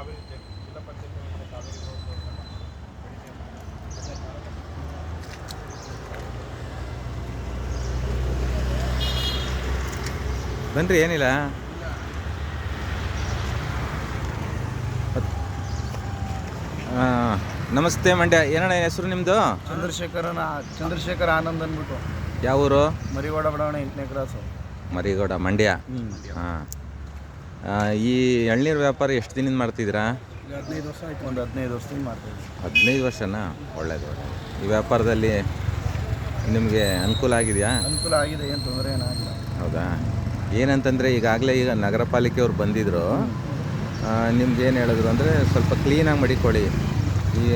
ಕಾವೇರಿ ಜಿಲ್ಲಾ ಪಂಚಾಯತ್ ಕಾವೇರಿ ಬನ್ರಿ ಏನಿಲ್ಲ. ನಮಸ್ತೆ ಮಂಡ್ಯ. ಏನಣ್ಣ ಹೆಸರು ನಿಮ್ಮದು ಚಂದ್ರಶೇಖರನ ಚಂದ್ರಶೇಖರ್ ಆನಂದ್ ಅಂದ್ಬಿಟ್ಟು. ಯಾವ ಊರು ಮರಿಗೌಡ ಬಡಾವಣೆ ಎಂಟನೇ ಕ್ರಾಸು. ಮರಿಗೌಡ ಮಂಡ್ಯ. ಹಾಂ. ಈ ಎಳ್ನೀರು ವ್ಯಾಪಾರ ಎಷ್ಟು ದಿನದಿಂದ ಮಾಡ್ತಿದ್ದೀರಾ? ಹದಿನೈದು ವರ್ಷ ಆಯ್ತು ಒಂದು ಹದಿನೈದು ವರ್ಷದಿಂದ ಮಾಡ್ತೀವಿ ಹದಿನೈದು ವರ್ಷನಾ? ಒಳ್ಳೇದು ಒಳ್ಳೇದು. ಈ ವ್ಯಾಪಾರದಲ್ಲಿ ನಿಮಗೆ ಅನುಕೂಲ ಆಗಿದೆಯಾ? ಅನುಕೂಲ ಆಗಿದೆ ಏನು ತೊಂದರೆ ಏನಾಗಿಲ್ಲ ಹೌದಾ? ಏನಂತಂದರೆ ಈಗಾಗಲೇ ಈಗ ನಗರ ಪಾಲಿಕೆಯವ್ರು ಬಂದಿದ್ದರು ನಿಮ್ಗೆ ಏನು ಹೇಳಿದ್ರು ಅಂದರೆ ಸ್ವಲ್ಪ ಕ್ಲೀನಾಗಿ ಮಡಿಕೊಳ್ಳಿ.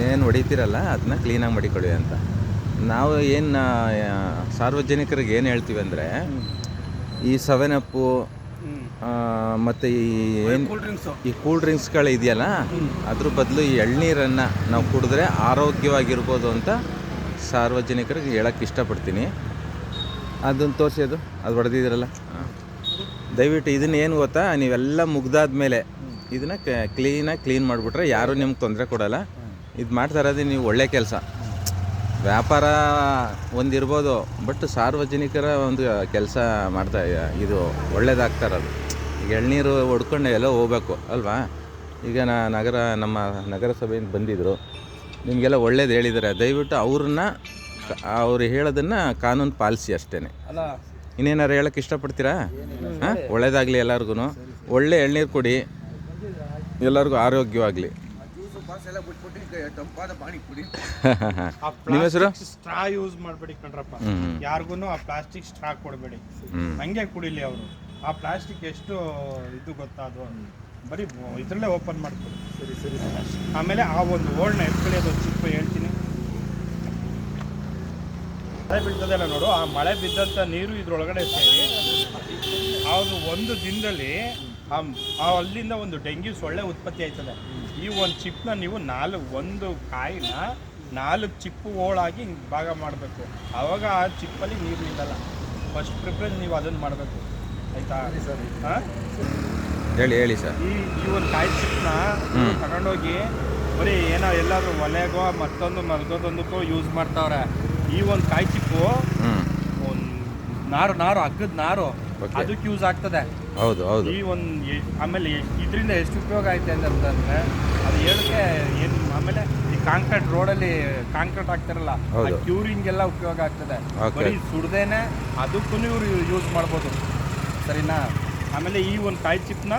ಏನು ಹೊಡಿತೀರಲ್ಲ ಅದನ್ನ ಕ್ಲೀನಾಗಿ ಮಡಿಕೊಳ್ಳಿ ಅಂತ. ನಾವು ಏನು ಸಾರ್ವಜನಿಕರಿಗೆ ಏನು ಹೇಳ್ತೀವಿ ಅಂದರೆ ಈ ಸೆವೆನ್ ಅಪ್ಪು ಮತ್ತು ಈ ಏನು ಕೂಲ್ ಡ್ರಿಂಕ್ಸು ಈ ಕೂಲ್ ಡ್ರಿಂಕ್ಸ್ಗಳು ಇದೆಯಲ್ಲ ಅದ್ರ ಬದಲು ಈ ಎಳ್ನೀರನ್ನು ನಾವು ಕುಡಿದ್ರೆ ಆರೋಗ್ಯವಾಗಿರ್ಬೋದು ಅಂತ ಸಾರ್ವಜನಿಕರಿಗೆ ಹೇಳಕ್ಕೆ ಇಷ್ಟಪಡ್ತೀನಿ. ಅದನ್ನು ತೋರಿಸಿ ಅದು ಅದು ಹೊಡೆದಿದ್ದೀರಲ್ಲ. ದಯವಿಟ್ಟು ಇದನ್ನ ಏನು ಗೊತ್ತಾ? ನೀವೆಲ್ಲ ಮುಗ್ದಾದ್ಮೇಲೆ ಇದನ್ನ ಕ್ಲೀನಾಗಿ ಕ್ಲೀನ್ ಮಾಡಿಬಿಟ್ರೆ ಯಾರೂ ನಿಮ್ಗೆ ತೊಂದರೆ ಕೊಡಲ್ಲ. ಇದು ಮಾಡ್ತಾ ಇರೋದು ನೀವು ಒಳ್ಳೆ ಕೆಲಸ. ವ್ಯಾಪಾರ ಒಂದಿರ್ಬೋದು ಬಟ್ ಸಾರ್ವಜನಿಕರ ಒಂದು ಕೆಲಸ ಮಾಡ್ತಾ ಇದು. ಒಳ್ಳೇದಾಗ್ತಾರದು ಈಗ ಎಳ್ನೀರು ಹೊಡ್ಕೊಂಡು ಎಲ್ಲೋ ಹೋಗ್ಬೇಕು ಅಲ್ವಾ? ಈಗ ನಾ ನಗರ ನಮ್ಮ ನಗರಸಭೆಯಿಂದ ಬಂದಿದ್ದರು ನಿಮಗೆಲ್ಲ ಒಳ್ಳೇದು ಹೇಳಿದ್ದಾರೆ ದಯವಿಟ್ಟು ಅವ್ರನ್ನ ಅವ್ರು ಹೇಳೋದನ್ನು ಕಾನೂನು ಪಾಲಿಸಿ ಅಷ್ಟೇ ಅಲ್ಲ. ಇನ್ನೇನಾರು ಹೇಳೋಕ್ಕೆ ಇಷ್ಟಪಡ್ತೀರಾ? ಹಾಂ? ಒಳ್ಳೇದಾಗಲಿ ಎಲ್ಲರಿಗೂ ಒಳ್ಳೆ ಎಳ್ನೀರು ಕೊಡಿ. ಎಲ್ಲರಿಗೂ ಆರೋಗ್ಯವಾಗಲಿ. ಆ ನಿಮ್ಮ ಹೆಸರು? ಸ್ಟ್ರಾ ಯೂಸ್ ಮಾಡಬೇಡಿ ಕಣ್ರಪ್ಪ. ಯಾರಿಗೂ ಆ ಪ್ಲಾಸ್ಟಿಕ್ ಸ್ಟ್ರಾ ಕೊಡಬೇಡಿ. ಹಂಗೆ ಕುಡಿಲಿ ಅವರು. ಆ ಪ್ಲಾಸ್ಟಿಕ್ ಎಷ್ಟು ಇದು ಗೊತ್ತಾ ಅದು? ಬರೀ ಇದರಲ್ಲೇ ಓಪನ್ ಮಾಡ್ಕೊಳ್ಳಿ. ಸರಿ ಸರಿ ಆಮೇಲೆ ಆ ಒಂದು ಓಲ್ಡ್ನ ಎತ್ಕೊಳ್ಳಿ ಅದು ಚಿಕ್ಕ ಹೇಳ್ತೀನಿ. ಮಳೆ ಬೀಳ್ತದೆಲ್ಲ ನೋಡು ಆ ಮಳೆ ಬಿದ್ದಂಥ ನೀರು ಇದ್ರೊಳಗಡೆ ಸೇರಿ ಅವರು ಒಂದು ದಿನದಲ್ಲಿ ಆ ಆ ಅಲ್ಲಿಂದ ಒಂದು ಡೆಂಗ್ಯೂ ಸೊಳ್ಳೆ ಉತ್ಪತ್ತಿ ಆಯ್ತದೆ. ಈ ಒಂದು ಚಿಪ್ನ ನೀವು ನಾಲ್ಕು ಒಂದು ಕಾಯಿನ ನಾಲ್ಕು ಚಿಪ್ಪು ಹೋಳಾಗಿ ಹಿಂಗ್ ಭಾಗ ಮಾಡಬೇಕು. ಅವಾಗ ಆ ಚಿಪ್ಪಲ್ಲಿ ನೀರು ನಿಲ್ಲಲ್ಲ. ಫಸ್ಟ್ ಪ್ರಿಫರೆನ್ಸ್ ನೀವು ಅದನ್ನು ಮಾಡಬೇಕು. ಆಯ್ತಾ? ಹಾಂ ಹೇಳಿ ಹೇಳಿ ಸರ್. ಈ ಈ ಒಂದು ಕಾಯಿ ಚಿಪ್ನ ಹ್ಮ್. ತಗೊಂಡೋಗಿ ಬರೀ ಏನೋ ಎಲ್ಲಾದ್ರೂ ಒಲೆಗೋ ಮತ್ತೊಂದು ಮಲ್ಗೋದೊಂದಕ್ಕೋ ಯೂಸ್ ಮಾಡ್ತಾವ್ರೆ. ಈ ಒಂದು ಕಾಯಿ ಚಿಪ್ಪು ಒಂದು ನಾರು ನಾರು ಹಗ್ಗದ ನಾರು ಅದಕ್ಕೆ ಯೂಸ್ ಆಗ್ತದೆ. ಹೌದು ಹೌದು. ಈ ಒಂದು ಆಮೇಲೆ ಇದರಿಂದ ಎಷ್ಟು ಉಪಯೋಗ ಐತೆ ಅಂತಂದ್ರೆ ಅದು ಹೇಳಕ್ಕೆ ಏನು ಆಮೇಲೆ ಈ ಕಾಂಕ್ರೀಟ್ ರೋಡಲ್ಲಿ ಕಾಂಕ್ರೀಟ್ ಹಾಕ್ತಾರಲ್ಲ. ಕ್ಯೂರಿಂಗ್ ಎಲ್ಲ ಉಪಯೋಗ ಆಗ್ತದೆ. ಬರೀ ಸುಡ್ದೇನೆ ಅದಕ್ಕೂ ಇವರು ಯೂಸ್ ಮಾಡ್ಬೋದು. ಸರಿನಾ? ಆಮೇಲೆ ಈ ಒಂದು ಕಾಯಿ ಚಿಪ್ನ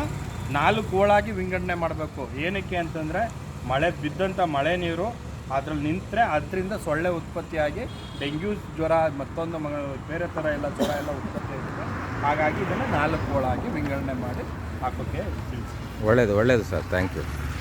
ನಾಲ್ಕು ಗೋಳಾಗಿ ವಿಂಗಡಣೆ ಮಾಡಬೇಕು. ಏನಕ್ಕೆ ಅಂತಂದರೆ ಮಳೆ ಬಿದ್ದಂಥ ಮಳೆ ನೀರು ಅದ್ರಲ್ಲಿ ನಿಂತರೆ ಅದರಿಂದ ಸೊಳ್ಳೆ ಉತ್ಪತ್ತಿಯಾಗಿ ಡೆಂಗ್ಯೂ ಜ್ವರ ಮತ್ತೊಂದು ಮ ಬೇರೆ ಥರ ಎಲ್ಲ ಜ್ವರ ಎಲ್ಲ ಉತ್ಪತ್ತಿ ಹಾಗಾಗಿ ಇದನ್ನು ನಾಲ್ಕು ಗೋಳಾಗಿ ವಿಂಗಡಣೆ ಮಾಡಿ ಹಾಕೋಕ್ಕೆ ತಿಳಿಸಿ. ಒಳ್ಳೇದು ಒಳ್ಳೇದು ಸರ್. Thank you